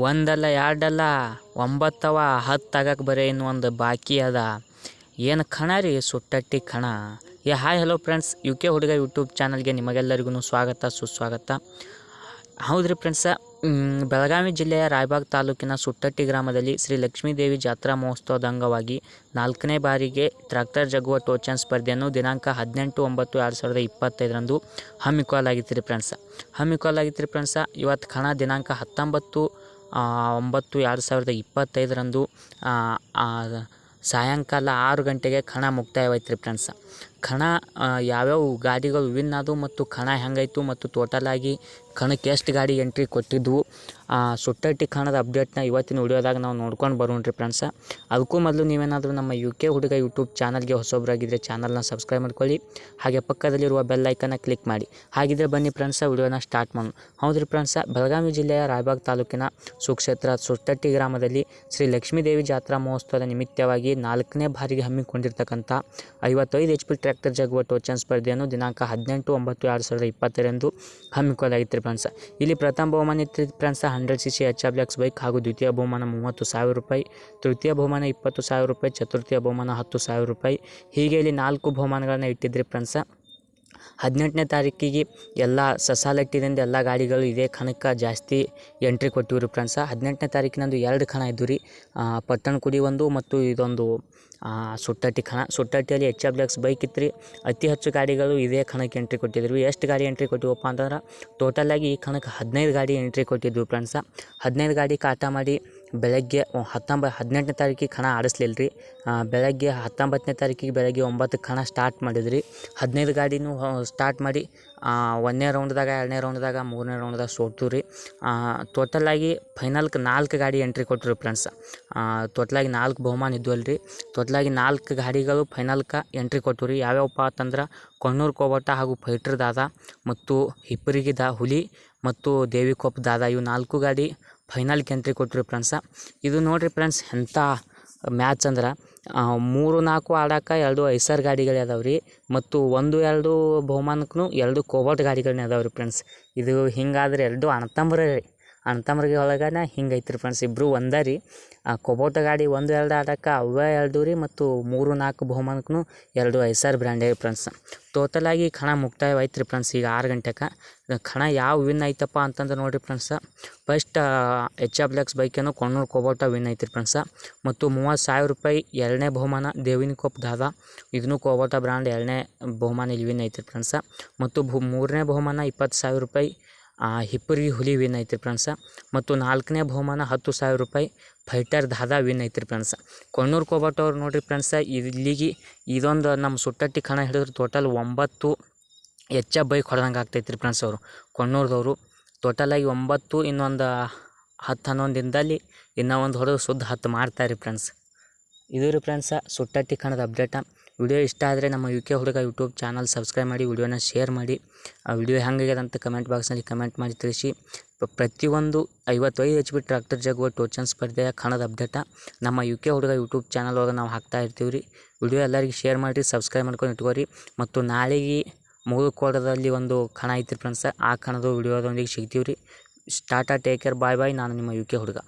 ಒಂದಲ್ಲ, ಎರಡಲ್ಲ, ಒಂಬತ್ತವ ಹತ್ತು ಆಗಕ್ಕೆ ಬರೀ ಇನ್ನೊಂದು ಬಾಕಿ ಅದ. ಏನು ಕಣ ರೀ ಸುಟ್ಟಟ್ಟಿ ಕಣ? ಏ, hi hello friends U K ಹುಡುಗ ಯೂಟ್ಯೂಬ್ ಚಾನಲ್ಗೆ ನಿಮಗೆಲ್ಲರಿಗೂ ಸ್ವಾಗತ, ಸುಸ್ವಾಗತ. ಹೌದ್ರಿ ಫ್ರೆಂಡ್ಸ ಬೆಳಗಾವಿ ಜಿಲ್ಲೆಯ ರಾಯಬಾಗ್ ತಾಲೂಕಿನ ಸುಟ್ಟಟ್ಟಿ ಗ್ರಾಮದಲ್ಲಿ ಶ್ರೀ ಲಕ್ಷ್ಮೀದೇವಿ ಜಾತ್ರಾ ಮಹೋತ್ಸವದ ಅಂಗವಾಗಿ ನಾಲ್ಕನೇ ಬಾರಿಗೆ ಟ್ರ್ಯಾಕ್ಟರ್ ಜಗುವ ಟೋಚನ್ ಸ್ಪರ್ಧೆಯನ್ನು ದಿನಾಂಕ ಹದಿನೆಂಟು, ಒಂಬತ್ತು, ಎರಡು ಸಾವಿರದ ಇಪ್ಪತ್ತೈದರಂದು ಹಮ್ಮಿಕೊಳ್ಳಲಾಗಿತ್ತು ರೀ ಫ್ರೆಂಡ್ಸ್ ಹಮ್ಮಿಕೊಳ್ಳಲಾಗಿತ್ತು ರೀ ಫ್ರೆಂಡ್ಸ ಇವತ್ತು ಕಣ ದಿನಾಂಕ ಹತ್ತೊಂಬತ್ತು ಒಂಬತ್ತು ಎರಡು ಸಾವಿರದ ಇಪ್ಪತ್ತೈದರಂದು ಸಾಯಂಕಾಲ ಆರು ಗಂಟೆಗೆ ಕಣ ಮುಕ್ತಾಯವಾಯ್ತು ರೀ ಫ್ರೆಂಡ್ಸ. ಕಣ ಯಾವ್ಯಾವ ಗಾಡಿಗಳು ವಿನ್ ಆದವು ಮತ್ತು ಕಣ ಹೆಂಗಾಯಿತು ಮತ್ತು ಟೋಟಲ್ ಆಗಿ ಕಣಕ್ಕೆ ಎಷ್ಟು ಗಾಡಿ ಎಂಟ್ರಿ ಕೊಟ್ಟಿದ್ವು. ಸುಟ್ಟಟ್ಟಿ ಕಣದ ಅಪ್ಡೇಟ್ನ ಇವತ್ತಿನ ವಿಡಿಯೋದಾಗ ನಾವು ನೋಡ್ಕೊಂಡು ಬರೋಣ ರೀ ಫ್ರೆಂಡ್ಸ ಅದಕ್ಕೂ ಮೊದಲು ನೀವೇನಾದರೂ ನಮ್ಮ ಯು ಕೆ ಹುಡುಗ ಯೂಟ್ಯೂಬ್ ಚಾನಲ್ಗೆ ಹೊಸೊಬ್ಬರಾಗಿದ್ದರೆ ಚಾನಲ್ನ ಸಬ್ಸ್ಕ್ರೈಬ್ ಮಾಡ್ಕೊಳ್ಳಿ. ಹಾಗೆ ಪಕ್ಕದಲ್ಲಿರುವ ಬೆಲ್ ಐಕನ್ನ ಕ್ಲಿಕ್ ಮಾಡಿ. ಹಾಗಿದ್ರೆ ಬನ್ನಿ ಫ್ರೆಂಡ್ಸ ವಿಡಿಯೋನ ಸ್ಟಾರ್ಟ್ ಮಾಡೋಣ. ಹೌದ್ರಿ ಫ್ರೆಂಡ್ಸ ಬೆಳಗಾವಿ ಜಿಲ್ಲೆಯ ರಾಯಬಾಗ್ ತಾಲೂಕಿನ ಸುಕ್ಷೇತ್ರ ಸುಟ್ಟಟ್ಟಿ ಗ್ರಾಮದಲ್ಲಿ ಶ್ರೀ ಲಕ್ಷ್ಮೀದೇವಿ ಜಾತ್ರಾ ಮಹೋತ್ಸವದ ನಿಮಿತ್ತವಾಗಿ ನಾಲ್ಕನೇ ಬಾರಿಗೆ ಹಮ್ಮಿಕೊಂಡಿರ್ತಕ್ಕಂಥ ಐವತ್ತೈದು ಎಚ್ ಪಿ ಟ್ರ್ಯಾಕ್ಟರ್ ಜಗುವ ಟೋಚನ್ ಸ್ಪರ್ಧೆಯನ್ನು ದಿನಾಂಕ ಹದಿನೆಂಟು, ಒಂಬತ್ತು, ಎರಡು ಸಾವಿರದ ಇಪ್ಪತ್ತರಂದು ಹಮ್ಮಿಕೊಳ್ಳಲಾಗಿತ್ತು ಫ್ರೆಂಡ್ಸ್ ಇಲ್ಲಿ ಪ್ರಥಮ ಬಹುಮಾನ ಇತ್ತು friends hundred C C H X bike ಹಾಗೂ ದ್ವಿತೀಯ ಬಹುಮಾನ ಮೂವತ್ತು ಸಾವಿರ ರೂಪಾಯಿ, ತೃತೀಯ ಬಹುಮಾನ ಇಪ್ಪತ್ತು ಸಾವಿರ ರೂಪಾಯಿ, ಚತುರ್ಥಿಯ ಬಹುಮಾನ ಹತ್ತು ಸಾವಿರ ರೂಪಾಯಿ. ಹೀಗೆ ಇಲ್ಲಿ ನಾಲ್ಕು ಬಹುಮಾನಗಳನ್ನು ಇಟ್ಟಿದ್ರಿ ಫ್ರೆಂಡ್ಸ ಹದಿನೆಂಟನೇ ತಾರೀಕಿಗೆ ಎಲ್ಲ ಸಸಾಲಟ್ಟಿದಿಂದ ಎಲ್ಲ ಗಾಡಿಗಳು ಇದೇ ಕಣಕ್ಕೆ ಜಾಸ್ತಿ ಎಂಟ್ರಿ ಕೊಟ್ಟಿವ್ರಿ ಫ್ರೆಂಡ್ಸ ಹದಿನೆಂಟನೇ ತಾರೀಕಿನಂದು ಎರಡು ಕಣ ಇದ್ದು ರೀ ಪಟ್ಟಣಕುಡಿ ಒಂದು ಮತ್ತು ಇದೊಂದು ಸುಟ್ಟಟ್ಟಿ ಕಣ. ಸುಟ್ಟಟ್ಟಿಯಲ್ಲಿ ಎಚ್ ಎಫ್ ಎಕ್ಸ್ ಬೈಕ್ ಇತ್ತು ರೀ ಅತಿ ಹೆಚ್ಚು ಗಾಡಿಗಳು ಇದೇ ಕಣಕ್ಕೆ ಎಂಟ್ರಿ ಕೊಟ್ಟಿದ್ರು ಎಷ್ಟು ಗಾಡಿ ಎಂಟ್ರಿ ಕೊಟ್ಟಿವಪ್ಪ ಅಂತಂದ್ರೆ ಟೋಟಲಾಗಿ ಈ ಕಣಕ್ಕೆ ಹದಿನೈದು ಗಾಡಿ ಎಂಟ್ರಿ ಕೊಟ್ಟಿದ್ವು ಫ್ರೆಂಡ್ಸ ಹದಿನೈದು ಗಾಡಿ ಕಾಟ ಮಾಡಿ ಬೆಳಗ್ಗೆ ಹತ್ತೊಂಬ, ಹದಿನೆಂಟನೇ ತಾರೀಕಿಗೆ ಕಣ ಆಡಿಸ್ಲಿಲ್ಲ ರೀ ಬೆಳಗ್ಗೆ ಹತ್ತೊಂಬತ್ತನೇ ತಾರೀಕಿಗೆ ಬೆಳಗ್ಗೆ ಒಂಬತ್ತಕ್ಕೆ ಕಣ ಸ್ಟಾರ್ಟ್ ಮಾಡಿದ್ರಿ. ಹದಿನೈದು ಗಾಡಿನೂ ಸ್ಟಾರ್ಟ್ ಮಾಡಿ ಒಂದನೇ ರೌಂಡ್ದಾಗ ಎರಡನೇ ರೌಂಡ್ದಾಗ ಮೂರನೇ ರೌಂಡ್ದಾಗ ಸೋತು ರೀ ಟೋಟಲಾಗಿ ಫೈನಲ್ಗೆ ನಾಲ್ಕು ಗಾಡಿ ಎಂಟ್ರಿ ಕೊಟ್ಟರು ಫ್ರೆಂಡ್ಸ್ ಟೋಟಲಾಗಿ ನಾಲ್ಕು ಬಹುಮಾನ ಇದ್ವು ಅಲ್ರಿ. ಟೋಟಲಾಗಿ ನಾಲ್ಕು ಗಾಡಿಗಳು ಫೈನಲ್ಕ ಎಂಟ್ರಿ ಕೊಟ್ಟರು. ರೀ ಯಾವ್ಯಾವಪ್ಪ ಅಂತಂದ್ರೆ ಕಣ್ಣೂರು ಕೋಬಟ್ಟ ಹಾಗೂ ಫೈಟ್ರ್ ದಾದ ಮತ್ತು ಹಿಪ್ಪರಿಗೆ ದಾ ಹುಲಿ ಮತ್ತು ದೇವಿಕೊಪ್ಪ ದಾದ ಇವು ನಾಲ್ಕು ಗಾಡಿ ಫೈನಲ್ಗೆ ಎಂಟ್ರಿ ಕೊಟ್ಟರು ಫ್ರೆಂಡ್ಸ ಇದು ನೋಡಿರಿ ಫ್ರೆಂಡ್ಸ್ ಎಂಥ ಮ್ಯಾಚ್ ಅಂದ್ರೆ ಮೂರು ನಾಲ್ಕು ಆಡೋಕೆ ಎರಡು ಐಸರ್ ಗಾಡಿಗಳೇ ಅದಾವೆ ರೀ, ಮತ್ತು ಒಂದು ಎರಡು ಬಹುಮಾನಕ್ಕೂ ಎರಡು ಕೋಬಾಟ್ ಗಾಡಿಗಳನ್ನೇ ಅದಾವೆ ರೀ ಫ್ರೆಂಡ್ಸ್ ಇದು ಹಿಂಗಾದ್ರೆ ಎರಡು ಅಣ್ಣತಮ್ಮರೇ ರೀ. ಅಣ್ಣತಮ್ಮರಿಗೆ ಒಳಗನ ಹಿಂಗೈತ್ರಿ ಫ್ರೆಂಡ್ಸ್ ಇಬ್ಬರು ಒಂದೇ ರೀ. ಆ ಕೊಬೋಟ ಗಾಡಿ ಒಂದು ಎರಡು ಆಡಕ್ಕೆ ಅವೇ ಎರಡು ರೀ ಮತ್ತು ಮೂರು ನಾಲ್ಕು ಬಹುಮಾನಕ್ಕೂ ಎರಡು ಐಸರ್ ಬ್ರ್ಯಾಂಡೇ ಫ್ರೆಂಡ್ಸ್ ಟೋಟಲಾಗಿ ಕಣ ಮುಕ್ತಾಯವಾಯ್ತು ರೀ ಫ್ರೆಂಡ್ಸ್ ಈಗ ಆರು ಗಂಟೆಗೆ ಕಣ ಯಾವ ವಿನ್ ಐತಪ್ಪ ಅಂತಂದ್ರೆ ನೋಡಿರಿ ಫ್ರೆಂಡ್ಸ ಫಸ್ಟ್ ಎಚ್ ಆಫ್ ಲೆಕ್ಸ್ ಬೈಕೇನೋ ಕೊಣ್ಣೂರು ಕೊಬೋಟ ವಿನ್ ಐತ್ರಿ ಫ್ರೆಂಡ್ಸ ಮತ್ತು ಮೂವತ್ತು ಸಾವಿರ ರೂಪಾಯಿ ಎರಡನೇ ಬಹುಮಾನ ದೇವಿನ ಕೊಪ್ಪ ದಾದ. ಇದನ್ನು ಕೋಬೋಟ ಬ್ರ್ಯಾಂಡ್ ಎರಡನೇ ಬಹುಮಾನ ಇಲ್ಲಿ ವಿನ್ ಐತ್ರಿ ಫ್ರೆಂಡ್ಸ ಮತ್ತು ಮೂರನೇ ಬಹುಮಾನ ಇಪ್ಪತ್ತು ಸಾವಿರ ರೂಪಾಯಿ ಹಿಪ್ಪರಿ ಹುಲಿ ವಿನ್ ಐತ್ರಿ ಫ್ರೆಂಡ್ಸ. ಮತ್ತು ನಾಲ್ಕನೇ ಬಹುಮಾನ ಹತ್ತು ಸಾವಿರ ರೂಪಾಯಿ ಫೈಟರ್ ದಾದಾ ವಿನ್ ಐತ್ರಿ ಫ್ರೆಂಡ್ಸ. ಕೊಣ್ಣೂರು ಕೋಬಟ್ ಅವ್ರು ನೋಡಿರಿ ಫ್ರೆಂಡ್ಸ, ಇಲ್ಲಿಗೆ ಇದೊಂದು ನಮ್ಮ ಸುಟ್ಟಟ್ಟಿ ಕಣ ಹಿಡಿದ್ರೆ ಟೋಟಲ್ ಒಂಬತ್ತು ಹೆಚ್ಚ ಬೈಕ್ ಹೊಡೆದಂಗೆ ಆಗ್ತೈತ್ರಿ ಫ್ರೆಂಡ್ಸ್ ಅವರು. ಕೊಣ್ಣೂರದವರು ಟೋಟಲಾಗಿ ಒಂಬತ್ತು ಇನ್ನೊಂದು ಹತ್ತು ಹನ್ನೊಂದು ದಿನದಲ್ಲಿ ಇನ್ನೂ ಒಂದು ಹೊಡೆದು ಸುದ್ದ ಹತ್ತು ಮಾಡ್ತಾರೆ ಫ್ರೆಂಡ್ಸ್. ಇದು ಫ್ರೆಂಡ್ಸ ಸುಟ್ಟಟ್ಟಿ ಕಣದ ಅಪ್ಡೇಟ ವಿಡಿಯೋ ಇಷ್ಟ ಆದರೆ ನಮ್ಮ ಯು ಕೆ ಹುಡುಗ ಯೂಟ್ಯೂಬ್ ಚಾನಲ್ ಸಬ್ಸ್ಕ್ರೈಬ್ ಮಾಡಿ, ವಿಡಿಯೋನ ಶೇರ್ ಮಾಡಿ. ಆ ವಿಡಿಯೋ ಅಂತ ಕಮೆಂಟ್ ಬಾಕ್ಸ್ನಲ್ಲಿ ಕಮೆಂಟ್ ಮಾಡಿ ತಿಳಿಸಿ. ಪ್ರತಿಯೊಂದು ಐವತ್ತೈದು ಎಚ್ ಬಿ ಟ್ರ್ಯಾಕ್ಟರ್ ಜಗುವ ಟೋಚನ್ ಸ್ಪರ್ಧೆಯ ಕಣದ ಅಪ್ಡೇಟ ನಮ್ಮ ಯು ಕೆ ಹುಡುಗ ಯೂಟ್ಯೂಬ್ ಚಾನಲ್ ಒಳಗೆ ನಾವು ಹಾಕ್ತಾ ಇರ್ತೀವಿ ರೀ. ವಿಡಿಯೋ ಎಲ್ಲರಿಗೆ ಶೇರ್ ಮಾಡಿರಿ ಸಬ್ಸ್ಕ್ರೈಬ್ ಮಾಡ್ಕೊಂಡು ಇಟ್ಕೋರಿ. ಮತ್ತು ನಾಳೆಗೆ ಮುಗುಕೋಟದಲ್ಲಿ ಒಂದು ಕಣ ಐತಿ ಫ್ರೆಂಡ್ಸ ಆ ಕಣದ ವಿಡಿಯೋದೊಂದಿಗೆ ಸಿಗ್ತೀವಿ ರೀ. ಸ್ಟಾಟಾ ಟೇಕ್ ಕೇರ್ ಬಾಯ್ ಬಾಯ್ ನಾನು ನಿಮ್ಮ ಯು ಕೆ ಹುಡುಗ.